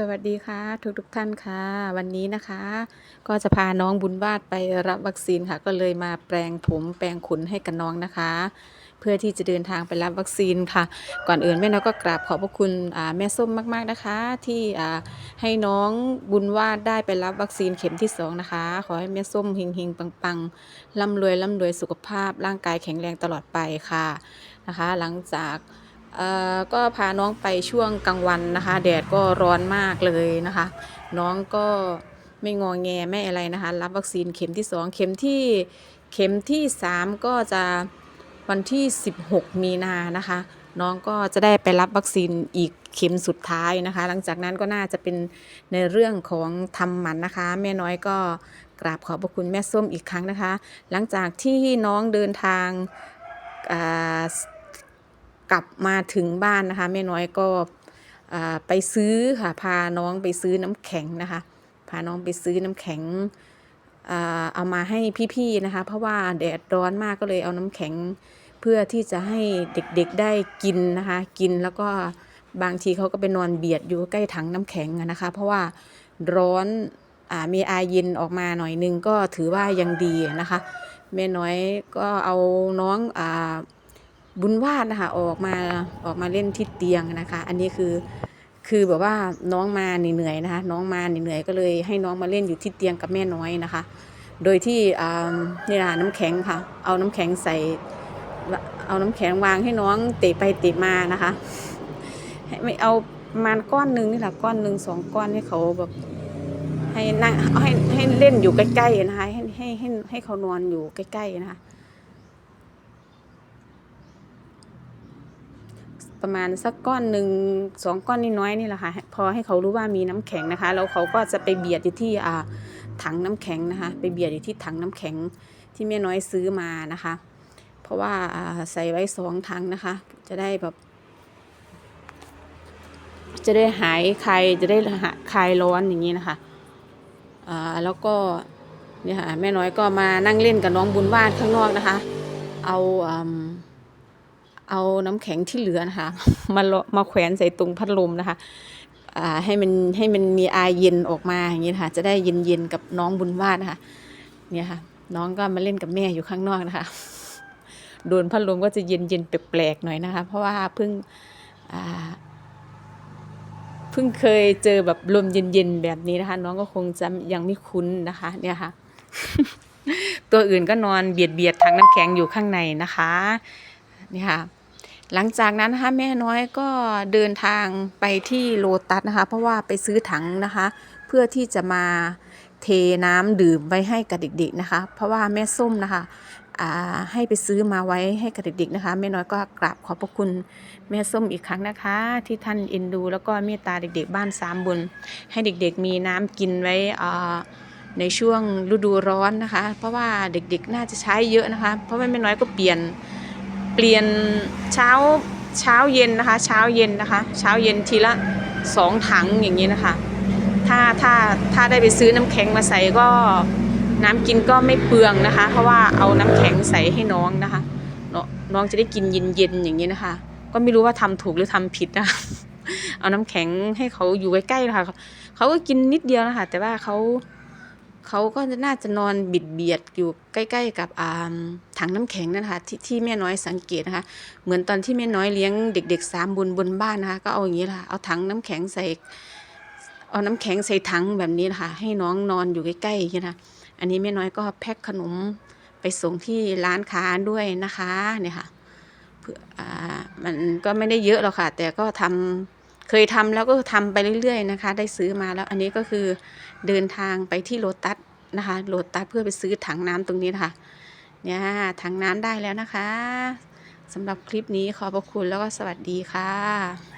สวัสดีค่ะ ทุกทุกๆท่านค่ะ วันนี้นะคะ ก็จะพาน้องบุญวาดไปรับวัคซีนค่ะ ก็เลยมาแปลงผมแปลงขนให้กับน้องนะคะ เพื่อที่จะเดินทางไปรับวัคซีนค่ะ ก่อนอื่นแม่น้อยก็กราบขอบพระคุณแม่ส้มมากๆนะคะ ที่ให้น้องบุญวาดได้ไปรับวัคซีนเข็มที่สองนะคะ ขอให้แม่ส้มเฮงๆปังๆร่ำรวยร่ำรวยสุขภาพร่างกายแข็งแรงตลอดไปค่ะนะคะ หลังจาก ก็พาน้องไปช่วงกลางวันนะคะ แดดก็ร้อนมากเลยนะคะ น้องก็ไม่งอแงไม่อะไรนะคะ รับวัคซีนเข็มที่ 2 เข็มที่เข็มที่ 3 ก็จะวันที่ 16 มีนานะคะ น้องก็จะได้ไปรับวัคซีนอีกเข็มสุดท้ายนะคะ หลังจากนั้นก็น่าจะเป็นในเรื่องของทำหมันนะคะ แม่น้อยก็กราบขอบพระคุณแม่ส้มอีกครั้งนะคะ หลังจากที่น้องเดินทางอ่า กลับมาถึงบ้านนะคะแม่น้อยก็ไปซื้อค่ะพาน้องไปซื้อน้ำแข็งนะคะ พาน้องไปซื้อน้ำแข็งเอามาให้พี่ๆนะคะ เพราะว่าแดดร้อนมากก็เลยเอาน้ำแข็งเพื่อที่จะให้เด็กๆได้กินนะคะ กินแล้วก็บางทีเขาก็ไปนอนเบียดอยู่ใกล้ถังน้ำแข็งนะคะ เพราะว่าร้อนอมีอาเย็นออกมาหน่อยนึงก็ถือว่ายังดีนะคะแม่น้อยก็เอาน้องอ่า บุญวาดนะคะออกมาออกมาเล่นที่เตียงนะคะ อันนี้คือคือแบบว่าน้องมาเหนื่อยนะคะ น้องมาเหนื่อยก็เลยให้น้องมาเล่นอยู่ที่เตียงกับแม่น้อยนะคะ โดยที่นี่นะน้ำแข็งค่ะ เอาน้ำแข็งใส่ เอาน้ำแข็งวางให้น้องเตะไปเตะมานะคะให้ไม่เอามาก้อนหนึ่งนี่แหละก้อนหนึ่งสองก้อนให้เขาแบบให้นั่งให้ให้เล่นอยู่ใกล้ๆนะคะให้ให้ให้ให้เขานอนอยู่ใกล้ๆนะคะ ประมาณสักก้อนหนึ่งสองก้อนนิดน้อยนี่แหละค่ะพอให้เขารู้ว่ามีน้ำแข็งนะคะแล้วเขาก็จะไปเบียดอยู่ที่อ่าถังน้ำแข็งนะคะ ไปเบียดอยู่ที่ถังน้ำแข็งที่แม่น้อยซื้อมานะคะ เพราะว่าอ่าใส่ไว้สองถังนะคะ จะได้แบบ จะได้หายคลายจะได้คลายร้อนอย่างนี้นะคะอ่าแล้วก็เนี่ยค่ะแม่น้อยก็มานั่งเล่นกับน้องบุญวาดข้างนอกนะคะ เอาอืม เอาน้ำแข็งที่เหลือนะคะมามาแขวนใส่ตรงพัดลมนะคะให้มันให้มันมีอายเย็นออกมาอย่างนี้นะคะจะได้เย็นๆกับน้องบุญวาดนะคะเนี่ยค่ะ น้องก็มาเล่นกับแม่อยู่ข้างนอกนะคะโดนพัดลมก็จะเย็นๆแปลกๆหน่อยนะคะ เพราะว่าเพิ่งเพิ่งเคยเจอแบบลมเย็นๆแบบนี้นะคะ น้องก็คงจะยังไม่คุ้นนะคะเนี่ยค่ะ ตัวอื่นก็นอนเบียดเบียดๆถังน้ำแข็งอยู่ข้างในนะคะ นี่ค่ะหลังจากนั้นนะคะแม่น้อยก็เดินทางไปที่โลตัสนะคะ เพราะว่าไปซื้อถังนะคะ เพื่อที่จะมาเทน้ำดื่มไว้ให้กับเด็กๆนะคะ เพราะว่าแม่ส้มนะคะให้ไปซื้อมาไว้ให้กับเด็กๆนะคะแม่น้อยก็กราบขอบพระคุณแม่ส้มอีกครั้งนะคะ ที่ท่านเอ็นดู แล้วก็เมตตาเด็กๆ บ้านสามบุญให้เด็กๆมีน้ำกินไว้ในช่วงฤดูร้อนนะคะ เพราะว่าเด็กๆน่าจะใช้เยอะนะคะ เพราะว่าแม่น้อยก็เปลี่ยน เปลี่ยนเช้าเช้าเย็นนะคะ เช้าเย็นนะคะ เช้าเย็นทีละสองถังอย่างนี้นะคะ ถ้าถ้าถ้าได้ไปซื้อน้ำแข็งมาใส่ก็น้ำกินก็ไม่เปลืองนะคะ เพราะว่าเอาน้ำแข็งใส่ให้น้องนะคะน้องน้องจะได้กินเย็นๆอย่างนี้นะคะ ก็ไม่รู้ว่าทำถูกหรือทำผิดนะคะเอาน้ำแข็งให้เขาอยู่ใกล้ๆนะคะเขาก็กินนิดเดียวนะคะแต่ว่าเขา เขาก็น่าจะนอนบิดเบียดอยู่ใกล้ ๆ กับถังน้ำแข็งนะคะที่ที่แม่น้อยสังเกตนะคะ เหมือนตอนที่แม่น้อยเลี้ยงเด็กๆสามบุญบนบ้านนะคะ ก็เอาอย่างนี้แหละเอาถังน้ำแข็งใส่เอาน้ำแข็งใส่ถังแบบนี้นะคะให้น้องนอนอยู่ใกล้ๆนี้นะอันนี้แม่น้อยก็แพ็คขนมไปส่งที่ร้านค้าด้วยนะคะเนี่ยค่ะเพื่อมันก็ไม่ได้เยอะหรอกค่ะ แต่ก็ทำ เคยทำแล้วก็ทำไปเรื่อยๆนะคะ ได้ซื้อมาแล้วอันนี้ก็คือเดินทางไปที่โลตัสนะคะโลตัสเพื่อไปซื้อถังน้ำตรงนี้นะคะเนี่ยถังน้ำได้แล้วนะคะสำหรับคลิปนี้ขอบพระคุณแล้วก็สวัสดีค่ะ